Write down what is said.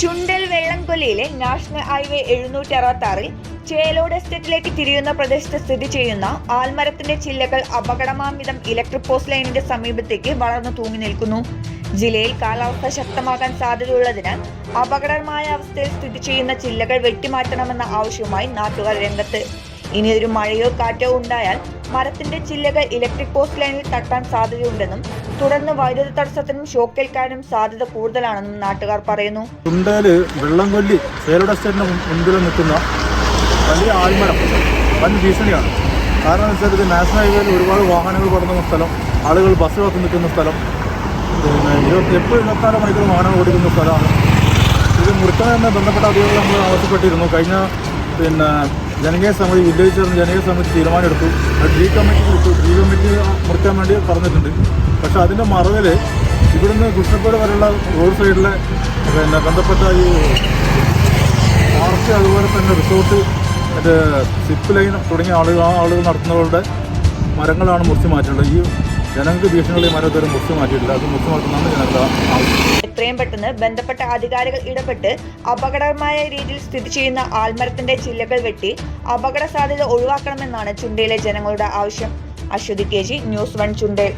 Chundal വെള്ളംകൊല്ലിയിലെ national highway എഴുന്നൂറ്റി അറുപത്തി ആറിൽ ചേലോട് എസ്റ്റേറ്റിലേക്ക് തിരിയുന്ന പ്രദേശത്ത് സ്ഥിതി ചെയ്യുന്ന ആൽമരത്തിന്റെ ചില്ലകൾ അപകടമാംവിധം ഇലക്ട്രിക് പോസ്റ്റ് ലൈനിന്റെ സമീപത്തേക്ക് വളർന്നു തൂങ്ങി നിൽക്കുന്നു. ജില്ലയിൽ കാലാവസ്ഥ ശക്തമാകാൻ സാധ്യതയുള്ളതിനാൽ അപകടകരമായ അവസ്ഥയിൽ സ്ഥിതി ചെയ്യുന്ന ചില്ലകൾ വെട്ടിമാറ്റണമെന്ന ആവശ്യവുമായി നാട്ടുകാർ രംഗത്ത്. ഇനി ഒരു മഴയോ കാറ്റോ ഉണ്ടായാൽ മരത്തിന്റെ ചില്ലകൾ ഇലക്ട്രിക് പോസ്റ്റ് ലൈനിൽ തട്ടാൻ സാധ്യതയുണ്ടെന്നും തുടർന്ന് വൈദ്യുത തടസ്സത്തിനും ഷോക്കേൽക്കാനും സാധ്യത കൂടുതലാണെന്നും നാട്ടുകാർ പറയുന്നു. വെള്ളം വെള്ളംകൊല്ലി എസ്റ്റേറ്റിന് മുൻപിൽ നിൽക്കുന്ന വലിയ ആൽമരം വൻ ഭീഷണിയാണ്. കാരണം വെച്ചാൽ ഇത് നാഷണൽ ഹൈവേയിൽ ഒരുപാട് വാഹനങ്ങൾ കടന്ന സ്ഥലം ആളുകൾ ബസ് കാത്ത് നിൽക്കുന്ന സ്ഥലം പിന്നെ ഇരുപത്തി എപ്പോഴും ഇരുപത്തിനാല് മണിക്കൂർ വാഹനങ്ങൾ ഓടിക്കുന്ന സ്ഥലമാണ്. ഇത് മുറിക്കണമെന്ന് ബന്ധപ്പെട്ട അധികൃതർ നമ്മൾ ആവശ്യപ്പെട്ടിരുന്നു. കഴിഞ്ഞ പിന്നെ ജനകീയ സമിതി വില്ലേജ് ചേർന്ന് ജനകീയ സമിതി തീരുമാനമെടുത്തു. അത് ഡി കമ്മിറ്റി കൊടുത്തു. ഡി കമ്മിറ്റി മുറിക്കാൻ വേണ്ടി പറഞ്ഞിട്ടുണ്ട്. പക്ഷേ അതിന്റെ മറവിൽ ഇവിടുന്ന് കൃഷ്ണപ്പേട് വരെയുള്ള റോഡ് സൈഡിലെ പിന്നെ ബന്ധപ്പെട്ട ഈ പാർക്ക് അതുപോലെ തന്നെ റിസോർട്ട് മറ്റേ സിപ്പ് ലൈൻ തുടങ്ങിയ ആളുകൾ ആ ആളുകൾ നടത്തുന്നവരുടെ മരങ്ങളാണ് മുറിച്ച് മാറ്റുള്ളത് ഈ ജനങ്ങൾക്ക് ഭീഷണികളെ ഈ മുഖ്യ മാറ്റിയിട്ടില്ല അത് മുഖ്യമാക്കുന്നതാണ് ജനങ്ങൾ എത്രയും പെട്ടെന്ന് ബന്ധപ്പെട്ട അധികാരികൾ ഇടപെട്ട് അപകടകരമായ രീതിയിൽ സ്ഥിതി ചെയ്യുന്ന ആൽമരത്തിന്റെ ചില്ലകൾ വെട്ടി അപകട സാധ്യത ഒഴിവാക്കണമെന്നാണ് ചുണ്ടയിലെ ജനങ്ങളുടെ ആവശ്യം. Aswathy K G News One Chundel.